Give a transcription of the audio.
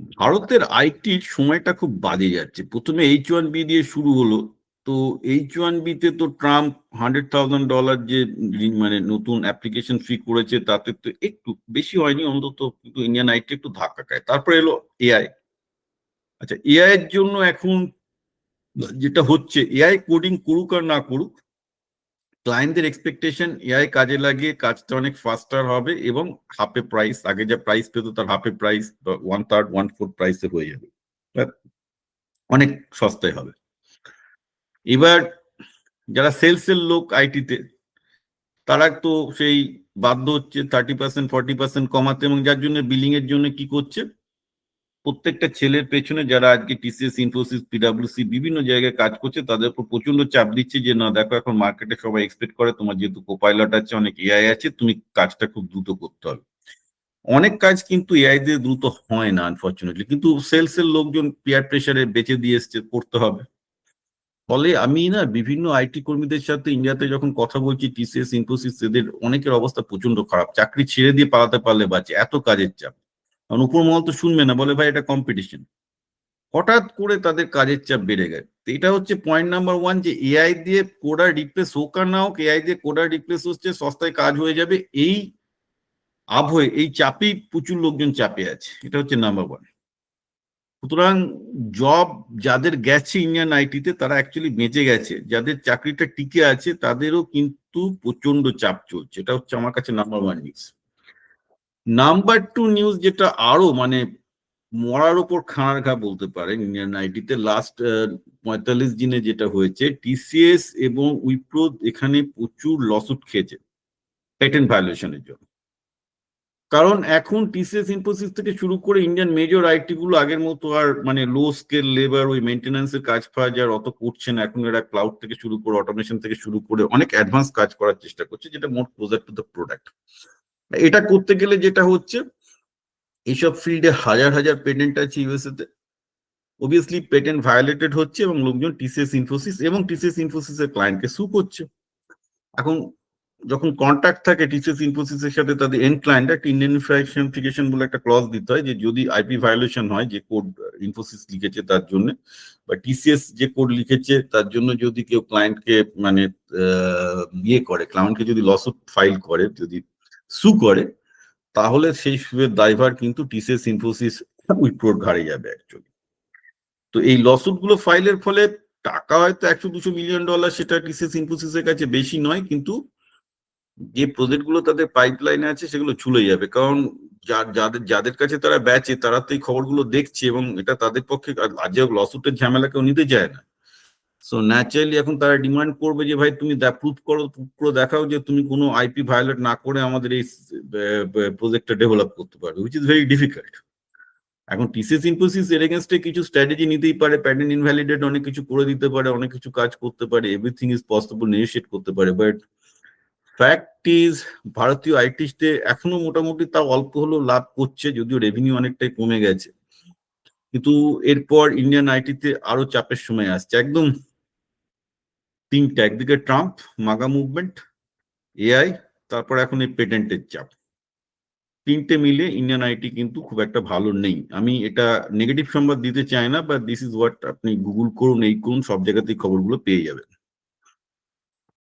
ভারতের আইটির সময়টা খুব বাজে যাচ্ছে। প্রথমে এইচ ওয়ান বি দিয়ে শুরু হলো। তো এইচ ওয়ান বিতে তো ট্রাম্প হান্ড্রেড থাউজেন্ড ডলার যে মানে নতুন অ্যাপ্লিকেশন ফি করেছে, তাতে তো একটু বেশি হয়নি, অন্তত কিন্তু ইন্ডিয়ান আইটি একটু ধাক্কা খায়। তারপরে এলো এআই আচ্ছা এআই এর জন্য এখন যেটা হচ্ছে এআই কোডিং করুক আর না করুক ক্লায়েন্টদের এক্সপেকটেশন এআই কাজে লাগিয়ে কাজটা অনেক ফাস্টার হবে এবং হাফে প্রাইস আগে যা প্রাইস পেতো তার হাফে প্রাইস বা ওয়ান থার্ড ওয়ান ফোর্থ প্রাইসে হয়ে যাবে। অনেক সস্তায় হবে। এবার যারা সেলসের লোক আইটিতে তারা তো সেই বাধ্য হচ্ছে থার্টি পার্সেন্ট ফর্টি পার্সেন্ট কমাতে এবং যার জন্য বিলিং এর জন্য কি করছে? প্রত্যেকটা ছেলের পেছনে যারা আজকে টিসিএস ইনফোসিস পিডাব্লিউসি বিভিন্ন জায়গায় কাজ করছে, তাদের উপর প্রচণ্ড চাপ দিচ্ছে যে, না, দেখো, এখন মার্কেটে সবাই এক্সপেক্ট করে, তোমার যেহেতু কোপাইলট আছে, অনেক এআই আছে, তুমি কাজটা খুব দ্রুত করতে হবে। অনেক কাজ কিন্তু এআই দিয়ে দ্রুত হয় না আনফর্চুনেটলি কিন্তু সেলস এর লোকজন পিয়ার প্রেসারে বেঁচে দিয়ে এসছে, করতে হবে। ফলে আমি না বিভিন্ন আইটি কর্মীদের সাথে ইন্ডিয়াতে যখন কথা বলছি টিসিএস ইনফোসিস এদের অনেকের অবস্থা প্রচণ্ড খারাপ। চাকরি ছেড়ে দিয়ে পালাতে পারলে বাঁচে, এত কাজের চাপ। কারণ উপর মহল তো শুনবে না, বলে ভাই এটা কম্পিটিশন হঠাৎ করে তাদের কাজের চাপ বেড়ে গেছে। তো এটা হচ্ছে পয়েন্ট নাম্বার ওয়ান যে এআই দিয়ে কোডার রিপ্লেস হোক আর না হোক এআই দিয়ে কোডার রিপ্লেস হচ্ছে, সস্তায় কাজ হয়ে যাবে, এই আবহে, এই চাপেই প্রচুর লোকজন চাপে আছে। এটা হচ্ছে নাম্বার ওয়ান সুতরাং জব যাদের গেছে ইন্ডিয়ান আইটিতে তারা অ্যাকচুয়ালি বেঁচে গেছে। যাদের চাকরিটা টিকে আছে, তাদেরও কিন্তু প্রচণ্ড চাপ চলছে। এটা হচ্ছে আমার কাছে number one news number two news যেটা আরও মানে মরার ওপর খানার ঘা বলতে পারেন ইন্ডিয়ান আইটিতে লাস্ট পঁয়তাল্লিশ দিনে যেটা হয়েছে টিসিএস এবং উইপ্রো এখানে প্রচুর লসুট খেয়েছে পেটেন্ট ভায়োলেশনের জন্য। কারণ এখন টিসিএস ইনফোসিস থেকে শুরু করে ইন্ডিয়ান মেজর আইটি গুলো আগের মতো আর মানে লো স্কেল লেবার ওই মেনটেন্যান্সের কাজ ফাজ আর অত করছে না। এখন এরা ক্লাউড থেকে শুরু করে অটোমেশন থেকে শুরু করে অনেক অ্যাডভান্স কাজ করার চেষ্টা করছে, যেটা মোট ক্লোজার টু দ্য প্রোডাক্ট এটা করতে গেলে যেটা হচ্ছে, এইসব ফিল্ডে হাজার হাজার পেটেন্ট আছে ইউএসএ তে। অবভিয়াসলি পেটেন্ট ভায়োলেটেড হচ্ছে এবং লোকজন টিসিএস ইনফোসিস এবং টিসিএস ইনফোসিস এর ক্লায়েন্টকে সু করছে। এখন যখন কন্ট্যাক্ট থাকে টিসিএস ইনফোসিসের সাথে, তাদের এন্ড ক্লায়েন্ট একটা ইন্ডেনিফিকেশন বলে একটা ক্লজ দিতে হয় যে যদি আইপি ভায়োলেশন হয়, যে কোড ইনফোসিস লিখেছে তার জন্য, বা টিসিএস যে কোড লিখেছে তার জন্য যদি কেউ ক্লায়েন্টকে মানে ইয়ে করে ক্লায়েন্টকে যদি লসুট ফাইল করে, যদি সু করে, তাহলে সেই সুয়ের দায়ভার কিন্তু টিসিএস ইনফোসিস উইপ্রোর ঘাড়ে যাবে অ্যাকচুয়ালি তো এই লসুটগুলো ফাইলের ফলে টাকা হয়তো একশো দুশো মিলিয়ন ডলার সেটা টিসিএস ইনফোসিসের কাছে বেশি নয়, কিন্তু যে প্রজেক্টগুলো তাদের পাইপলাইনে আছে সেগুলো চলে যাবে। কারণ যাদের যাদের কাছে তারা বেচে তারা তো এই খবরগুলো দেখছে এবং এটা তাদের পক্ষে আজ লসুটের ঝামেলা কেউ নিতে চায় না। সো ন্যাচারালি এখন তারা ডিমান্ড করবে যে, ভাই, তুমি প্রুভ করো proof করে দেখাও যে, তুমি কোনো আইপি ভায়োলেট না করে আমাদের এই প্রজেক্টটা ডেভেলপ করতে পারবে। উইচ ইজ ভেরি ডিফিকাল্ট এখন টিসিএস ইনফোসিস এর এগেনস্টে কিছু স্ট্র্যাটেজি নিতেই পারে প্যাটেন্ট ইনভ্যালিডেট অনেক কিছু করে দিতে পারে, অনেক কিছু কাজ করতে পারে এভরিথিং ইজ পসিবল নেগোশিয়েট করতে পারে। বাট ফ্যাক্ট ইজ ভারতীয় আইটিতে এখনও মোটামুটি তাও অল্প হলেও লাভ করছে, যদিও রেভিনিউ অনেকটাই কমে গেছে। কিন্তু এরপর ইন্ডিয়ান আইটিতে আরও চাপের সময় আসছে। একদম তিনটা, একদিকে ট্রাম্প মাগা মুভমেন্ট এআই তারপর এখন এই পেটেন্টের চাপ। তিনটে মিলে ইন্ডিয়ান আইটি কিন্তু খুব একটা ভালো নেই। আমি এটা নেগেটিভ সংবাদ দিতে চাই না বা দিস ইজ হোয়াট আপনি গুগল করুন, এই করুন, সব জায়গাতেই খবরগুলো পেয়ে যাবেন।